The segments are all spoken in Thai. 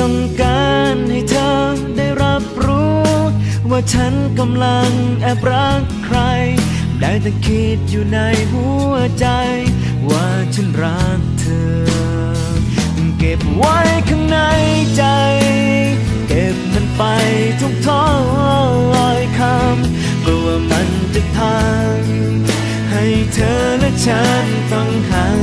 ต้องการให้เธอได้รับรู้ ว่าฉันกำลังแอบรักใคร ได้แต่คิดอยู่ในหัวใจ ว่าฉันรักเธอ เก็บไว้ข้างในใจ เก็บมันไปทุกถ้อยคำกลัวมันจะทางให้เธอและฉันต้องห่าง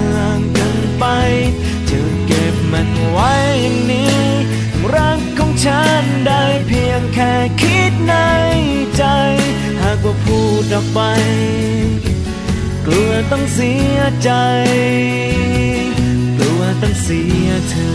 ดออกไป กลัวต้องเสียใจ กลัวต้องเสียเธอ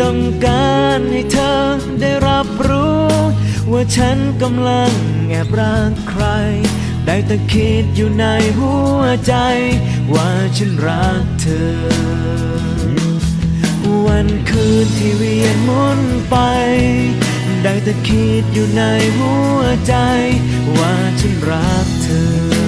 ต้องการให้เธอได้รับรู้ ว่าฉันกำลังแอบรักใคร ได้แต่คิดอยู่ในหัวใจ ว่าฉันรักเธอ วันคืนที่เวียนหมุนไป ได้แต่คิดอยู่ในหัวใจ ว่าฉันรักเธอ